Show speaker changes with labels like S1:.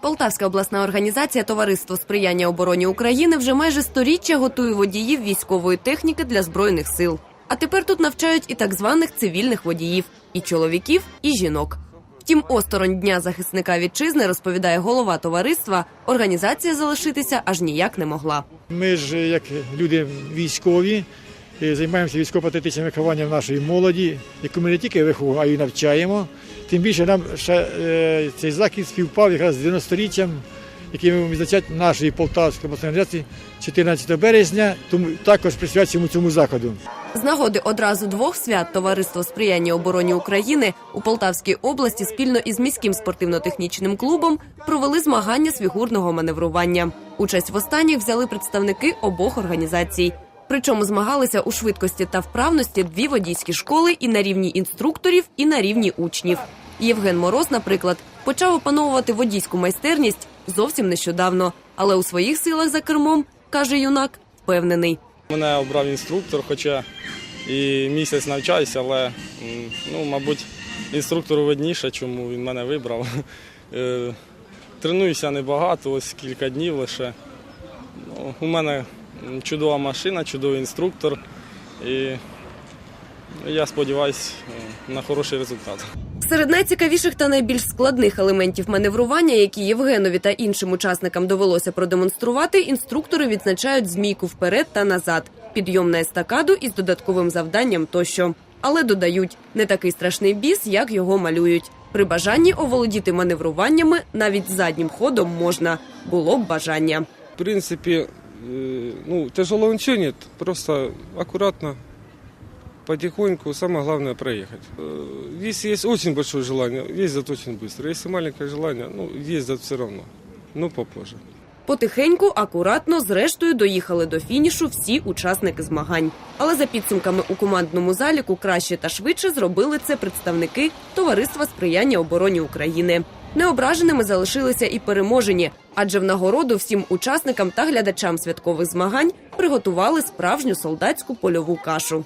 S1: Полтавська обласна організація Товариство сприяння обороні України вже майже сторіччя готує водіїв військової техніки для збройних сил. А тепер тут навчають і так званих цивільних водіїв і чоловіків, і жінок. Втім, осторонь дня захисника вітчизни розповідає голова товариства. Організація залишитися аж ніяк не могла.
S2: Ми ж, як люди військові, е, займаємося військово-патріотичним вихованням нашої молоді, яку ми не тільки виховуємо, а й навчаємо. Тим більше нам ще е, цей захід співпав якраз з 90-річчям, який ми відзначати нашої Полтавської обласної організації 14 березня, тому також присвячуємо цьому заходу.
S1: З нагоди одразу двох свят Товариство сприяння обороні України у Полтавській області спільно із міським спортивно-технічним клубом провели змагання з фігурного маневрування. Участь в останніх взяли представники обох організацій. Причому змагалися у швидкості та вправності дві водійські школи і на рівні інструкторів, і на рівні учнів. Євген Мороз, наприклад, почав опановувати водійську майстерність зовсім нещодавно, але у своїх силах за кермом каже юнак, впевнений.
S3: Мене обрав інструктор, хоча і місяць навчаюся, але ну, мабуть, інструктору видніше, чому він мене вибрав. Е, Тренуюся небагато, ось кілька днів лише. Ну, у мене чудова машина, чудовий інструктор. І я сподіваюся на хороший результат.
S1: Серед найцікавіших та найбільш складних елементів маневрування, які Євгенові та іншим учасникам довелося продемонструвати, інструктори відзначають змійку вперед та назад, підйом на естакаду із додатковим завданням тощо. Але додають не такий страшний біс, як його малюють. При бажанні оволодіти маневруваннями навіть заднім ходом можна. Було б бажання.
S4: В принципе, э, ну, тяжело нет, просто аккуратно, потихоньку, самое главное проехать. Э, Если есть очень большое желание, ездят очень быстро. Если маленькое желание, ну, ездят все равно, но попозже.
S1: Потихеньку, акуратно, зрештою доїхали до фінішу всі учасники змагань. Але за підсумками у командному заліку краще та швидше зробили це представники Товариства сприяння обороні України. Неображеними залишилися і переможені, адже в нагороду всім учасникам та глядачам святкових змагань приготували справжню солдатську польову кашу.